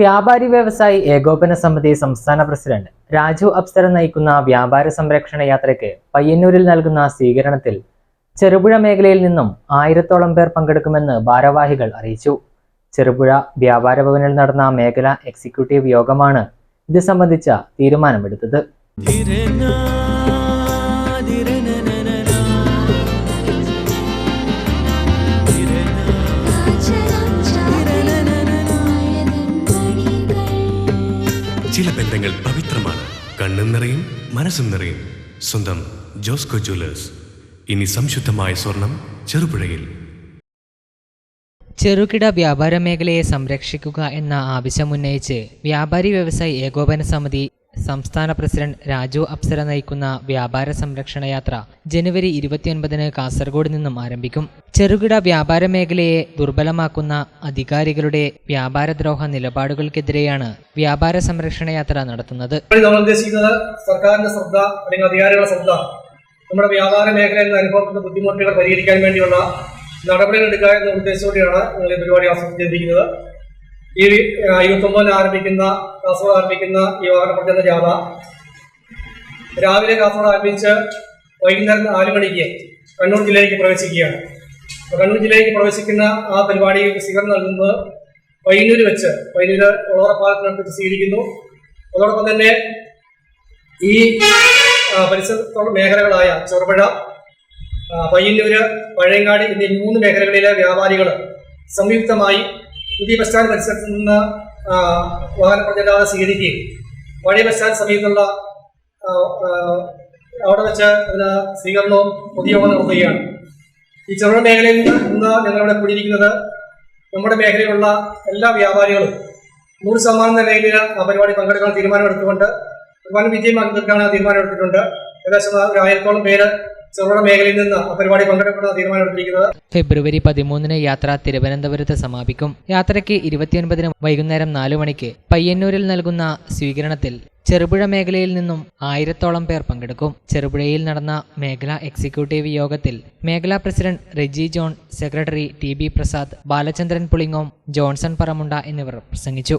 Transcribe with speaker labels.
Speaker 1: വ്യാപാരി വ്യവസായി ഏകോപന സമിതി സംസ്ഥാന പ്രസിഡന്റ് രാജു അപ്സര നയിക്കുന്ന വ്യാപാര സംരക്ഷണ യാത്രയ്ക്ക് പയ്യന്നൂരിൽ നൽകുന്ന സ്വീകരണത്തിൽ ചെറുപുഴ മേഖലയിൽ നിന്നും ആയിരത്തോളം പേർ പങ്കെടുക്കുമെന്ന് ഭാരവാഹികൾ അറിയിച്ചു. ചെറുപുഴ വ്യാപാര ഭവനിൽ നടന്ന മേഖലാ എക്സിക്യൂട്ടീവ് യോഗമാണ് ഇത് സംബന്ധിച്ച തീരുമാനമെടുത്തത്.
Speaker 2: ചില ബന്ധങ്ങൾ പവിത്രമാണ്. കണ്ണും നിറയും മനസ്സും നിറയും. സ്വന്തം ജോസ്കോ ജ്വല്ലേഴ്സ്. ഇനി സംശുദ്ധമായ സ്വർണം ചെറുപുഴയിൽ.
Speaker 1: ചെറുകിട വ്യാപാര മേഖലയെ സംരക്ഷിക്കുക എന്ന ആവശ്യമുന്നയിച്ച് വ്യാപാരി വ്യവസായി ഏകോപന സമിതി സംസ്ഥാന പ്രസിഡന്റ് രാജു അപ്സര നയിക്കുന്ന വ്യാപാര സംരക്ഷണ യാത്ര ജനുവരി ഇരുപത്തിയൊൻപതിന് കാസർഗോഡ് നിന്നും ആരംഭിക്കും. ചെറുകിട വ്യാപാര മേഖലയെ ദുർബലമാക്കുന്ന അധികാരികളുടെ വ്യാപാരദ്രോഹ നിലപാടുകൾക്കെതിരെയാണ് വ്യാപാര സംരക്ഷണ യാത്ര നടത്തുന്നത്.
Speaker 3: സർക്കാരിന്റെ ശ്രദ്ധ അല്ലെങ്കിൽ അധികാരികളുടെ ശ്രദ്ധ നമ്മുടെ വ്യാപാര മേഖലയിൽ അനുഭവപ്പെടുന്ന ബുദ്ധിമുട്ടുകൾ പരിഹരിക്കാൻ വേണ്ടിയുള്ള നടപടികൾ എടുക്കുക എന്ന ഉദ്ദേശത്തോടെയാണ് ഞങ്ങൾ പരിപാടി ആസൂത്രിച്ചിരിക്കുന്നത് ഈ ഇരുപത്തൊമ്പതിന് ആരംഭിക്കുന്ന കാസർഗോഡ് ആരംഭിക്കുന്ന ഈ വാഹന പ്രചരണ ജാഥ രാവിലെ കാസർഗോഡ് ആരംഭിച്ച് വൈകുന്നേരം നാല് മണിക്ക് കണ്ണൂർ ജില്ലയിലേക്ക് പ്രവേശിക്കുകയാണ്. കണ്ണൂർ ജില്ലയിലേക്ക് പ്രവേശിക്കുന്ന ആ പരിപാടി സ്വീകരണം നൽകുന്നത് പയ്യന്നൂർ വെച്ച് പയ്യന്നൂർ ഓളറപ്പാലത്തിനടുത്ത് സ്വീകരിക്കുന്നു അതോടൊപ്പം തന്നെ ഈ പരിസരത്തോളം മേഖലകളായ ചെറുപുഴ പയ്യന്നൂര് പഴയങ്ങാടി എന്നീ മൂന്ന് മേഖലകളിലെ വ്യാപാരികൾ സംയുക്തമായി പുതിയ ബസ് സ്റ്റാൻഡ് പരിസരത്ത് നിന്ന് വാഹന പ്രചരണ സ്വീകരിക്കുകയും പഴയ ബസ് സ്റ്റാൻഡ് സമീപത്തുള്ള അവിടെ വെച്ച് അതിന് സ്വീകരണവും പൊതുയോഗം നടത്തുകയാണ്. ഈ ചെറുകിട മേഖലയിൽ നിന്ന് ഞങ്ങളിവിടെ കൂടിയിരിക്കുന്നത് നമ്മുടെ മേഖലയിലുള്ള എല്ലാ വ്യാപാരികളും നൂറ് ശതമാനം നിലയിൽ ആ പരിപാടി പങ്കെടുക്കാൻ തീരുമാനമെടുത്തുകൊണ്ട് വൻ വിജയമാക്കി തീർക്കാൻ തീരുമാനമെടുത്തിട്ടുണ്ട്. ഏകദേശം ഒരു ആയിരത്തോളം പേര് ചെറുപുഴ മേഖലയിൽ നിന്ന് പരിപാടി പങ്കെടുക്കുന്ന തീരുമാനമെടുത്തിരിക്കുന്നത്.
Speaker 1: ഫെബ്രുവരി പതിമൂന്നിന് യാത്ര തിരുവനന്തപുരത്ത് സമാപിക്കും. യാത്രയ്ക്ക് ഇരുപത്തിയൊൻപതിന് വൈകുന്നേരം നാലു മണിക്ക് പയ്യന്നൂരിൽ നൽകുന്ന സ്വീകരണത്തിൽ ചെറുപുഴ മേഖലയിൽ നിന്നും ആയിരത്തോളം പേർ പങ്കെടുക്കും. ചെറുപുഴയിൽ നടന്ന മേഖലാ എക്സിക്യൂട്ടീവ് യോഗത്തിൽ മേഖലാ president Reji John secretary T B Prasad Balachandran Pulingome Johnson Paramunda എന്നിവർ പ്രസംഗിച്ചു.